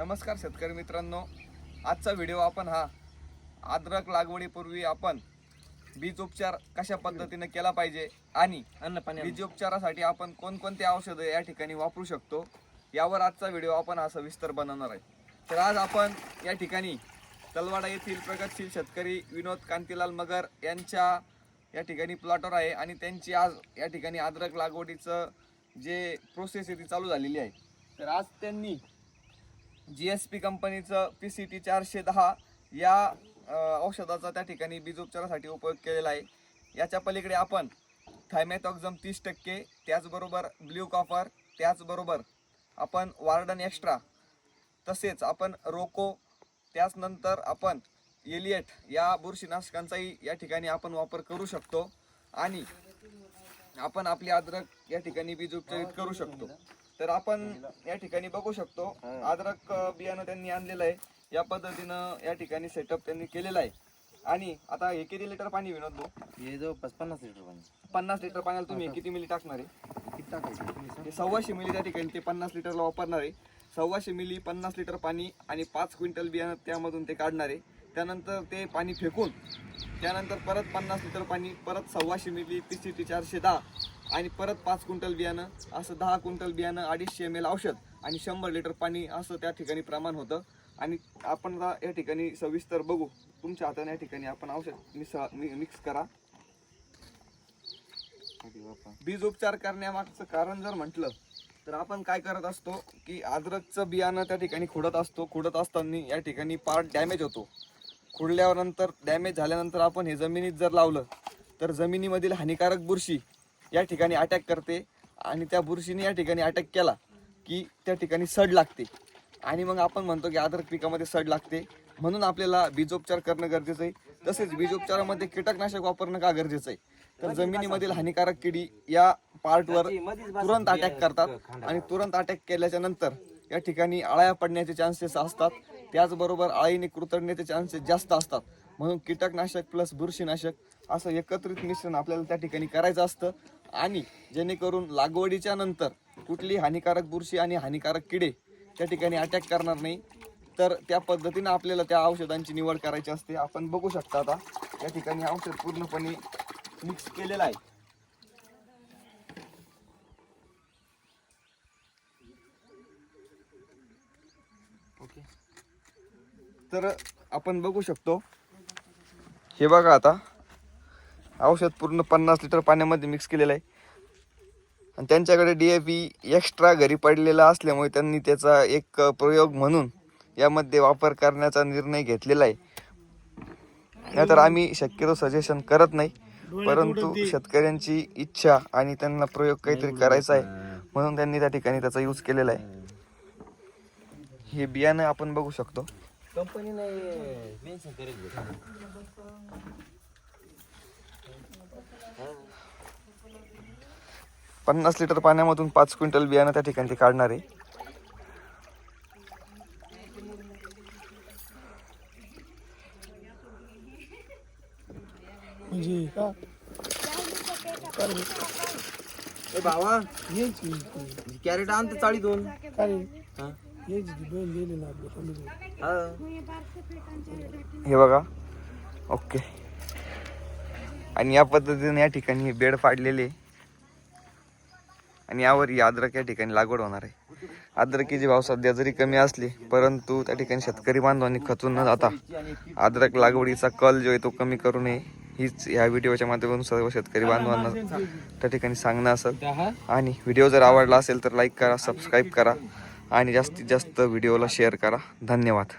नमस्कार शेतकरी मित्रांनो. आजचा व्हिडिओ आपण हा अद्रक लागवडीपूर्वी आपण बीज उपचार कशा पद्धतीने केला पाहिजे आणि अन्न पाणी बीज उपचारासाठी आपण कोणकोणते औषधं या ठिकाणी वापरू शकतो यावर आजचा व्हिडिओ आपण हा सविस्तर बनवणार आहे. तर आज आपण या ठिकाणी तलवाडा येथील प्रगतशील शेतकरी विनोद कांतीलाल मगर यांच्या या ठिकाणी प्लॉटवर आहे आणि त्यांची आज या ठिकाणी अद्रक लागवडीचं जे प्रोसेस आहे ती चालू झालेली आहे. तर आज त्यांनी जी एस पी कंपनीचं पी सी टी चारशे दहा या औषधाचा त्या ठिकाणी बीज उपचारासाठी उपयोग केलेला आहे. याच्या पलीकडे आपण थायमॅथॉक्झम तीस टक्के त्याचबरोबर ब्ल्यू कॉपर त्याचबरोबर आपण वार्डन एक्स्ट्रा तसेच आपण रोको त्याचनंतर आपण एलियट या बुरशीनाशकांचाही या ठिकाणी आपण वापर करू शकतो आणि आपण आपली अद्रक या ठिकाणी बीज उपचारित करू शकतो. तर आपण या ठिकाणी बघू शकतो अद्रक बियाणं त्यांनी आणलेलं आहे. या पद्धतीनं या ठिकाणी सेटअप त्यांनी केलेला आहे. आणि आता हे किती लिटर पाणी विनोद भाऊ? हे जवळपास पन्नास लिटर पाणी. पन्नास लिटर पाण्याला तुम्ही किती मिली टाकणार आहे? किती टाकायचं. ते सव्वाशे मिली त्या ठिकाणी ते पन्नास लिटरला वापरणार आहे. सव्वाशे मिली पन्नास लिटर पाणी आणि पाच क्विंटल बियाणं त्यामधून ते काढणार आहे. त्यानंतर ते पाणी फेकून त्यानंतर परत पन्नास लिटर पाणी परत सव्वाशे मिली पी सी टी चारशे दहा. आणि परत पाच क्विंटल बियाणं असं दहा क्विंटल बियाणं अडीचशे एम एल औषध आणि शंभर लिटर पाणी असं त्या ठिकाणी प्रमाण होतं. आणि आपण आता या ठिकाणी सविस्तर बघू. तुमच्या हाताने या ठिकाणी आपण औषध मिस मिक्स करा. बीज उपचार करण्यामागचं कारण जर म्हटलं तर आपण काय करत असतो की अद्रकचं बियाणं त्या ठिकाणी खुडत असतो. खुडत असताना या ठिकाणी पार्ट डॅमेज होतो. खुडल्यावर नंतर डॅमेज झाल्यानंतर आपण हे जमिनीत जर लावलं तर जमिनीमधील हानिकारक बुरशी या ठिकाणी अटॅक करते. आणि त्या बुरशीने या ठिकाणी अटॅक केला की त्या ठिकाणी सड लागते. आणि मग आपण म्हणतो की अद्रक पिकामध्ये सड लागते. म्हणून आपल्याला बीजोपचार करणं गरजेचं आहे. तसेच बीजोपचारामध्ये कीटकनाशक वापरणं का गरजेचं आहे? तर जमिनीमधील हानिकारक किडी या पार्टवर तुरंत अटॅक करतात. आणि तुरंत अटॅक केल्याच्यानंतर या ठिकाणी आळ्या पडण्याचे चान्सेस असतात. त्याचबरोबर आळीने कुरतडण्याचे चान्सेस जास्त असतात. म्हणून कीटकनाशक प्लस बुरशीनाशक असं एकत्रित मिश्रण आपल्याला त्या ठिकाणी करायचं असतं. आणि जेणेकरून लागवडीच्या नंतर कुठली हानिकारक बुरशी आणि हानिकारक किडे त्या ठिकाणी अटॅक करणार नाही. तर त्या पद्धतीनं आपल्याला त्या औषधांची निवड करायची असते. आपण बघू शकता आता या ठिकाणी औषध पूर्णपणे मिक्स केलेलं आहे. ओके तर आपण बघू शकतो. हे बघा आता. औषध पूर्ण पन्नास लिटर पाण्यामध्ये मिक्स केलेलं आहे. आणि त्यांच्याकडे डी ए पी एक्स्ट्रा घरी पडलेला असल्यामुळे त्यांनी त्याचा एक प्रयोग म्हणून यामध्ये वापर करण्याचा निर्णय घेतलेला आहे. नाहीतर आम्ही शक्यतो सजेशन करत नाही परंतु शेतकऱ्यांची इच्छा आणि त्यांना प्रयोग काहीतरी करायचा आहे म्हणून त्यांनी त्या ठिकाणी त्याचा यूज केलेला आहे. हे बियाणं आपण बघू शकतो. कंपनीने पन्नास लिटर पाण्यामधून पाच क्विंटल बियाणं त्या ठिकाणी ते काढणार आहे. म्हणजे का? ए भावा. हेच की कॅरेट आणतो चाळी दोन काय? हा. हेच की दोन दिले ना आपल्या कमी बघा. ओके. आणि या पद्धतीने या ठिकाणी हे बेड पाडलेले आहे. आणि यावर ही अद्रक या ठिकाणी लागवड होणार आहे. अद्रकीचे भाव सध्या जरी कमी असले परंतु त्या ठिकाणी शेतकरी बांधवांनी खचून न जाता अद्रक लागवडीचा कल जो आहे तो कमी करू नये हीच या व्हिडिओच्या माध्यमातून सर्व शेतकरी बांधवांना त्या ठिकाणी सांगणं असेल. आणि व्हिडिओ जर आवडला असेल तर लाईक करा सबस्क्राईब करा आणि जास्तीत जास्त व्हिडिओला शेअर करा. धन्यवाद.